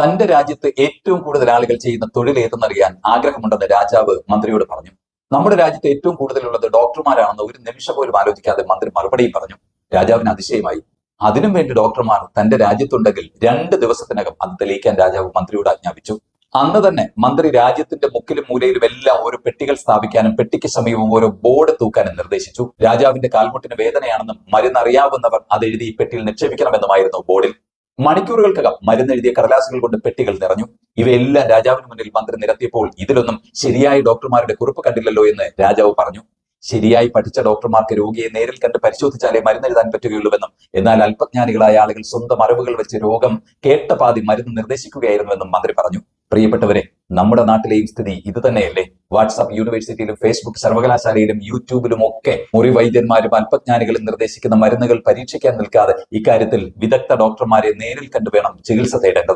തന്റെ രാജ്യത്ത് ഏറ്റവും കൂടുതൽ ആളുകൾ ചെയ്യുന്ന തൊഴിൽ ഏതെന്നറിയാൻ ആഗ്രഹമുണ്ടെന്ന് രാജാവ് മന്ത്രിയോട് പറഞ്ഞു. നമ്മുടെ രാജ്യത്ത് ഏറ്റവും കൂടുതലുള്ളത് ഡോക്ടർമാരാണെന്ന് ഒരു നിമിഷം പോലും ആലോചിക്കാതെ മന്ത്രി മറുപടിയും പറഞ്ഞു. രാജാവിന് അതിശയമായി. അതിനും വേണ്ടി ഡോക്ടർമാർ തന്റെ രാജ്യത്തുണ്ടെങ്കിൽ രണ്ട് ദിവസത്തിനകം അത് തെളിയിക്കാൻ രാജാവ് മന്ത്രിയോട് ആജ്ഞാപിച്ചു. അന്ന് തന്നെ മന്ത്രി രാജ്യത്തിന്റെ മുക്കിലും മൂലയിലും എല്ലാം ഓരോ പെട്ടികൾ സ്ഥാപിക്കാനും പെട്ടിക്ക് സമീപം ഓരോ ബോർഡ് തൂക്കാനും നിർദ്ദേശിച്ചു. രാജാവിന്റെ കാൽമുട്ടിന് വേദനയാണെന്നും മരുന്ന് അറിയാവുന്നവർ അത് എഴുതി പെട്ടിയിൽ നിക്ഷേപിക്കണമെന്നുമായിരുന്നു ബോർഡിൽ. മണിക്കൂറുകൾക്കകം മരുന്നെഴുതിയ കടലാസുകൾ കൊണ്ട് പെട്ടികൾ നിറഞ്ഞു. ഇവയെല്ലാം രാജാവിന് മുന്നിൽ മന്ത്രി നിരത്തിയപ്പോൾ ഇതിലൊന്നും ശരിയായ ഡോക്ടർമാരുടെ കുറിപ്പ് കണ്ടില്ലല്ലോ എന്ന് രാജാവ് പറഞ്ഞു. ശരിയായി പഠിച്ച ഡോക്ടർമാർക്ക് രോഗിയെ നേരിൽ കണ്ട് പരിശോധിച്ചാലേ മരുന്നെഴുതാൻ പറ്റുകയുള്ളൂവെന്നും എന്നാൽ അല്പജ്ഞാനികളായ ആളുകൾ സ്വന്തം അറിവുകൾ വെച്ച് രോഗം കേട്ട പാതി മരുന്ന് നിർദ്ദേശിക്കുകയായിരുന്നുവെന്നും മന്ത്രി പറഞ്ഞു. പ്രിയപ്പെട്ടവരെ നമ്മുടെ നാട്ടിലെയും സ്ഥിതി ഇത് തന്നെയല്ലേ? വാട്സാപ്പ് യൂണിവേഴ്സിറ്റിയിലും ഫേസ്ബുക്ക് സർവകലാശാലയിലും യൂട്യൂബിലും ഒക്കെ മുറി വൈദ്യന്മാരും അല്പജ്ഞാനികളും നിർദ്ദേശിക്കുന്ന മരുന്നുകൾ പരീക്ഷിക്കാൻ നിൽക്കാതെ ഇക്കാര്യത്തിൽ വിദഗ്ധ ഡോക്ടർമാരെ നേരിൽ കണ്ടുവേണം ചികിത്സ തേടേണ്ടത്.